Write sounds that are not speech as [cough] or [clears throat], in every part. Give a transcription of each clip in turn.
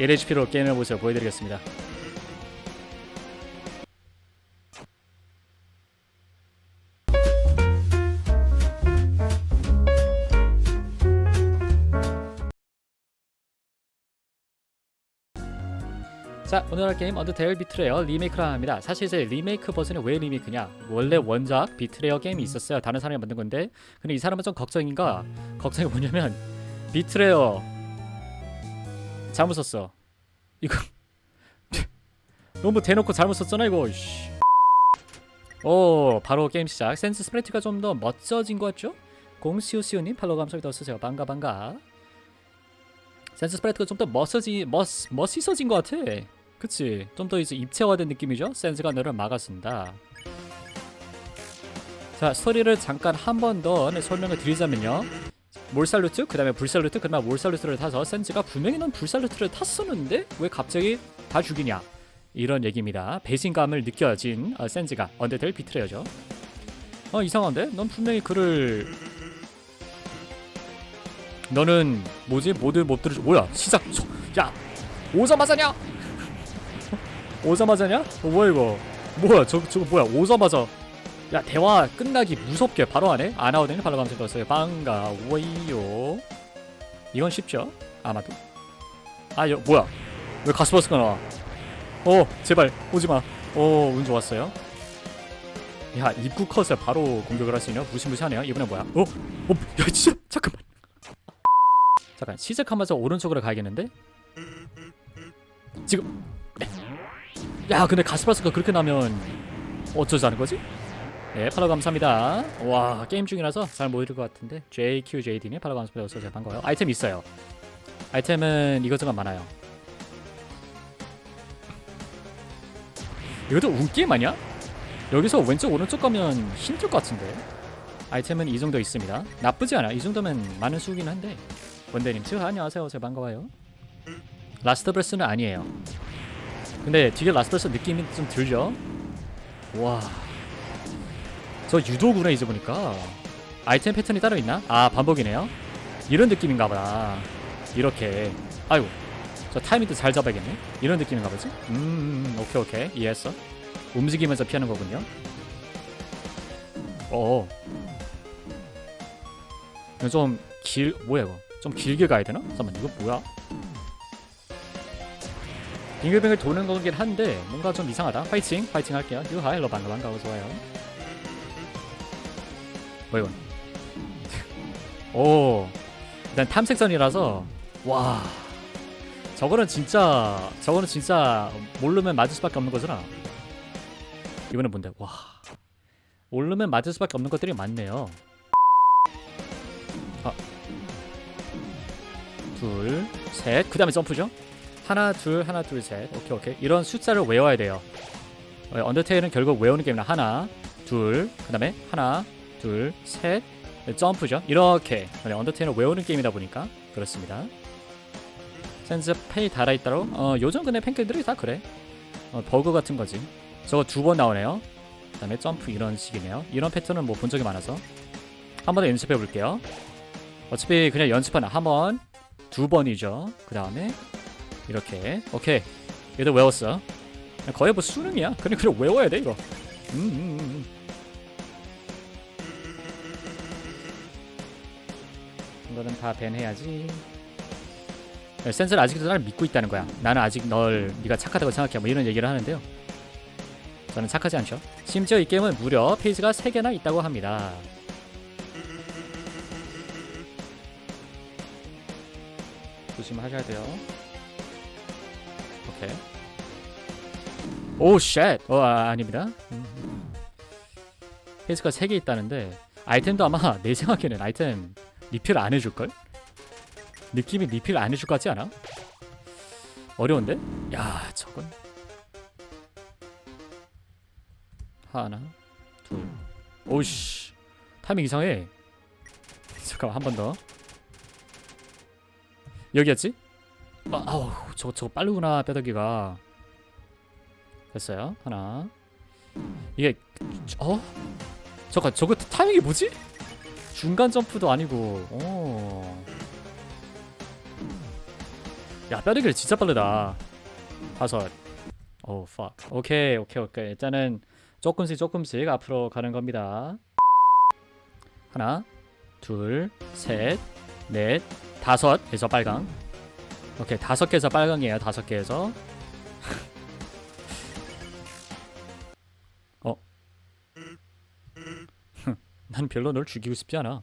1HP로 게임의 모습을 보여드리겠습니다. 자 오늘 할 게임 언더테일 비트레어 리메이크라 합니다. 사실 이제 리메이크 버전이 왜 리메이크냐? 원래 원작 비트레어 게임이 있었어요. 다른 사람이 만든 건데. 근데 이 사람은 좀 걱정인가 걱정이 뭐냐면 비트레어 잘못 썼어. 이거 [laughs] 너무 대놓고 잘못 썼잖아 이거. 씨. 오 바로 게임 시작. 센스 스프레이트가 좀 더 멋져진 것 같죠? 공시오시오님 팔로우 감사합니다. 어서오세요. 반가 반가. 센스 스프레이트가 좀 더 멋져지 멋 멋있어진 것 같아. 그치? 좀 더 이제 입체화된 느낌이죠? 센스가 너를 막았습니다. 자 스토리를 잠깐 한 번 더 설명을 드리자면요 몰살루트 그 다음에 불살루트 그 다음에 몰살루트를 타서 센즈가 분명히 넌 불살루트를 탔었는데 왜 갑자기 다 죽이냐? 이런 얘기입니다. 배신감을 느껴진 어, 센즈가 언데텔 비트레어죠. 어 이상한데? 넌 분명히 그를 너는 뭐지? 모두 못 들으 뭐야? 시작! 소- 야! 오자마자냐? [laughs] 오자마자냐? 어, 뭐야 이거? 뭐야? 저 저거 뭐야? 오자마자 야 대화 끝나기 무섭게 바로 하네. 아나오데는 바로 감사 떴어요. 반가워요. 이건 쉽죠? 아마도. 아 여, 뭐야? 왜 가스버스가 나와? 어 제발 오지마. 어운 좋았어요. 야 입구 컷을 바로 공격을 할 수 있네요. 무시무시하네요. 이번엔 뭐야? 어? 어? 야 진짜 잠깐만. 잠깐 시작하면서 오른쪽으로 가야겠는데? 지금 야 근데 가스버스가 그렇게 나면 어쩌자는 거지? 네, 팔로 감사합니다. 와, 게임 중이라서 잘 못 읽을 것 같은데. JQJD님 팔로 감사합니다. 어서 오세요. 반가워요. 아이템 있어요. 아이템은 이것저것 많아요. 이것도 운게임 아니야? 여기서 왼쪽 오른쪽 가면 힘들 것 같은데. 아이템은 이 정도 있습니다. 나쁘지 않아. 이 정도면 많은 수긴 한데. 원대님, 츠 안녕하세요. 어서 반가워요. 라스트 브레스는 아니에요. 근데 되게 라스트 브레스 느낌이 좀 들죠? 와. 저 유도구나 이제 보니까 아이템 패턴이 따로 있나? 아 반복이네요. 이런 느낌인가 보다. 이렇게. 아이고 저 타이밍도 잘 잡아야겠네. 이런 느낌인가 보지? 음, 오케이 오케이. 이해했어. 움직이면서 피하는 거군요. 어 이거 좀길 뭐야 이거? 좀 길게 가야 되나? 잠깐만 이거 뭐야? 빙글빙글 도는 거긴 한데 뭔가 좀 이상하다. 파이팅 파이팅 할게요. 유하 헬로 반가 반가워 좋아요 뭐야 이건? 오 일단 탐색선이라서 와 저거는 진짜 저거는 진짜 모르면 맞을 수밖에 없는 거잖아. 이번엔 뭔데? 와 모르면 맞을 수밖에 없는 것들이 많네요. 아. 둘셋그 다음에 점프죠? 하나 둘 하나 둘 셋. 오케이 오케이. 이런 숫자를 외워야 돼요. 어, 언더테일은 결국 외우는 게임이라 하나 둘 그 다음에 하나 둘, 셋, 점프죠. 이렇게 네, 언더테일을 외우는 게임이다 보니까 그렇습니다. 센스 페이 달아있다로 어, 요즘 근데 팬클들이 다 그래. 어, 버그 같은 거지. 저거 두 번 나오네요. 그 다음에 점프 이런 식이네요. 이런 패턴은 뭐 본 적이 많아서 한 번 더 연습해 볼게요. 어차피 그냥 연습하는 한 번, 두 번이죠. 그 다음에 이렇게 오케이. 얘도 외웠어. 거의 뭐 수능이야. 그냥 그냥 외워야 돼 이거. 음, 음, 음. 이거는 다 밴해야지. 네, 센스를 아직도 나를 믿고 있다는 거야. 나는 아직 널 네가 착하다고 생각해. 뭐 이런 얘기를 하는데요. 저는 착하지 않죠. 심지어 이 게임은 무려 페이지가 3개나 있다고 합니다. 조심하셔야 돼요. 오케이. 오 쉣. 어 아, 아닙니다. 음. 페이지가 3개 있다는데 아이템도 아마 [laughs] 내 생각에는 아이템 리필 안 해줄걸? 느낌이 리필 안 해줄 것 같지 않아? 어려운데? 야 저건 하나 둘 오씨 타이밍 이상해 잠깐만 한 번 더 여기였지? 아, 아우 저거 저거 빠르구나 뼈다귀가 됐어요 하나 이게 어? 잠깐 저거 타이밍이 뭐지? 중간 점프도 아니고. 오. 야 뼈대기를 진짜 빠르다. 다섯. 오 fuck. 오케이 오케이 오케이. 일단은 조금씩 조금씩 앞으로 가는 겁니다. 하나 둘셋넷 다섯. 에서 빨강. 오케이 다섯 개에서 빨강이에요 다섯 개에서 난 별로 널 죽이고 싶지 않아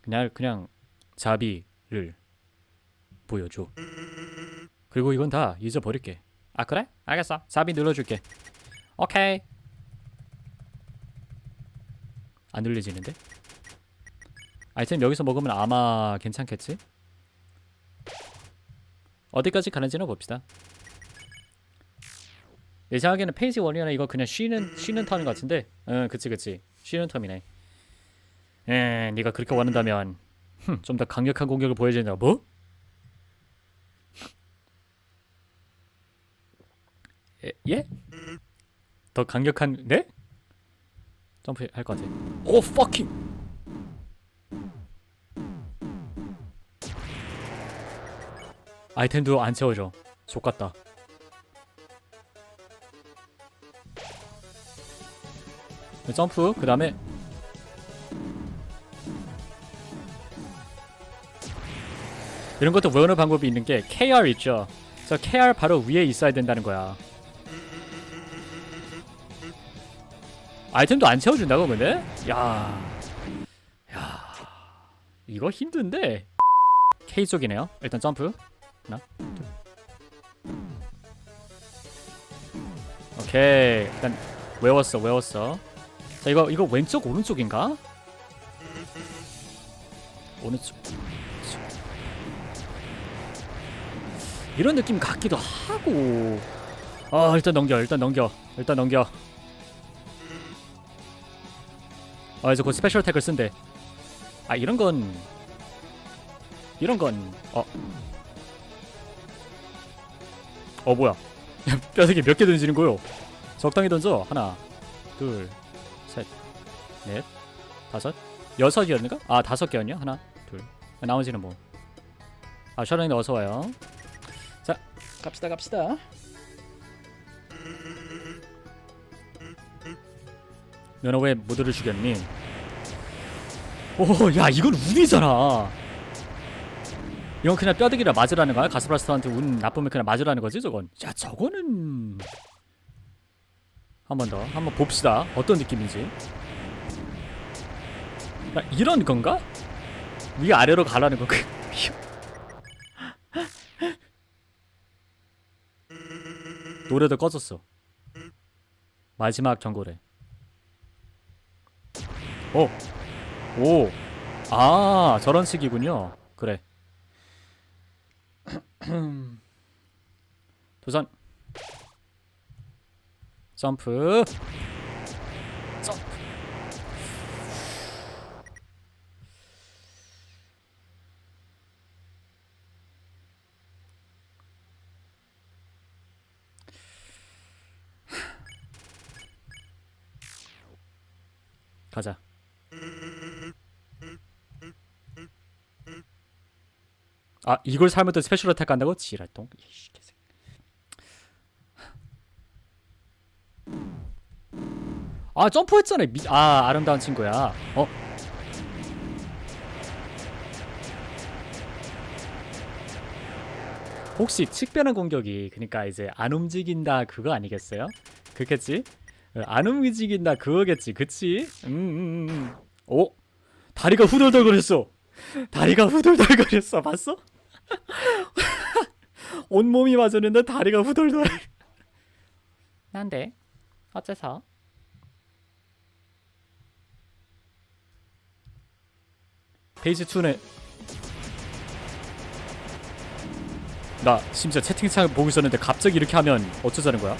그냥 그냥 자비를 보여줘. 그리고 이건 다 잊어버릴게. 아 그래? 알겠어. 자비 눌러줄게. 오케이. 안 눌려지는데? 아이템 여기서 먹으면 아마 괜찮겠지? 어디까지 가는지는 봅시다. 내 생각에는 페이지 1이나 이거 그냥 쉬는 쉬는 턴인 것 같은데. 응, 그치 그치. 쉬는 턴이네. 에, 네가 그렇게 원한다면 좀 더 강력한 공격을 보여야 된다. 뭐? 예? 예? 더 강력한 네? 점프 할 것 같아. 오 fucking. 아이템도 안 채워져. 족같다. 점프 그 다음에 이런 것도 외우는 방법이 있는 게 KR 있죠. 저 KR 바로 위에 있어야 된다는 거야. 아이템도 안 채워준다고 근데? 야, 야, 이거 힘든데. K 쪽이네요. 일단 점프. 하나, 둘. 오케이. 일단 외웠어, 외웠어. 자 이거 이거 왼쪽 오른쪽인가? 오른쪽. 이런 느낌 같기도 하고. 아 일단 넘겨 일단 넘겨 일단 넘겨. 아 이제 곧 스페셜 태클 쓴대. 아 이런 건 이런 건어어 어, 뭐야? [laughs] 뼈대기 몇 개 던지는 거요? 적당히 던져. 하나 둘셋 넷 다섯 여섯이었는가? 아 다섯 개였냐? 하나 둘. 나머지는 뭐 아 셔런이 어서 와요. 갑시다 갑시다. 너는 왜 모두를 죽였니? 오 야 이건 운이잖아. 이건 그냥 뼈대기를 맞으라는 거야? 가스브라스터한테 운 나쁘면 그냥 맞으라는 거지 저건? 야 저거는. 한 번 더 한번 봅시다. 어떤 느낌인지 야, 이런 건가? 위아래로 가라는 건가? [laughs] 노래도 꺼졌어. 마지막 경고래. 오, 오, 아 저런 식이군요. 그래. [clears throat] 도전. 점프. 가자. 아 이걸 살면 또 스페셜 어택 간다고? 지랄똥. 이씨, 개새끼. 아 점프했잖아. 미... 아 아름다운 친구야. 어? 혹시 측변한 공격이 그러니까 이제 안 움직인다 그거 아니겠어요? 그렇겠지? 어, 안 움직인다 그거겠지 그치? 음, 음, 음. 오 다리가 후덜덜거렸어 다리가 후덜덜거렸어 봤어? [laughs] 온몸이 맞았는데 다리가 후덜덜 난데 어째서? 페이지 2는 나 심지어 채팅창 보고 있었는데 갑자기 이렇게 하면 어쩌자는 거야?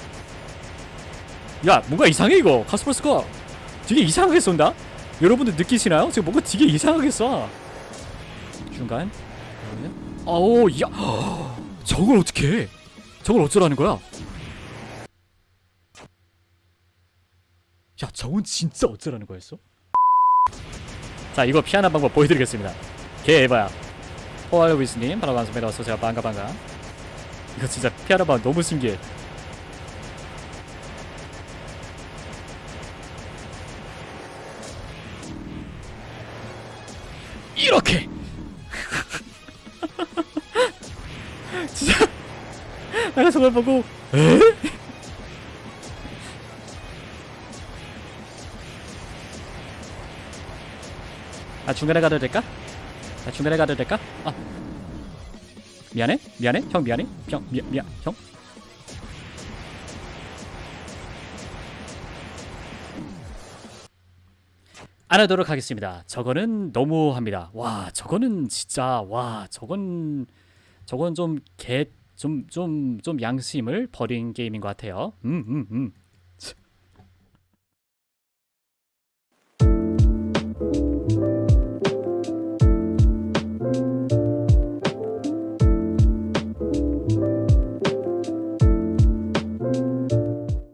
야 뭔가 이상해 이거. 카스퍼스가 되게 이상하게 쏜다? 여러분들 느끼시나요? 지금 뭔가 되게 이상하게 쏴. 중간. 아오 야. [gasps] 저걸 어떻게 해? 저걸 어쩌라는 거야? 야 저건 진짜 어쩌라는 거였어? 자 이거 피하는 방법 보여드리겠습니다. 개 에바야. 포알 위스님 바로 반갑습니다 어서오세요 반가 반가. 이거 진짜 피하는 방법 너무 신기해 이렇게 진짜 내가 저걸 보고 에? 아 중간에 가도 될까? 아 중간에 가도 될까? 아 미안해 미안해 형 미안해 형 미안 미안 형 안 하도록 하겠습니다. 저거는 너무합니다. 와, 저거는 진짜 와, 저건 저건 좀 개 좀 좀 좀 양심을 버린 게임인 것 같아요. 음, 음, 음.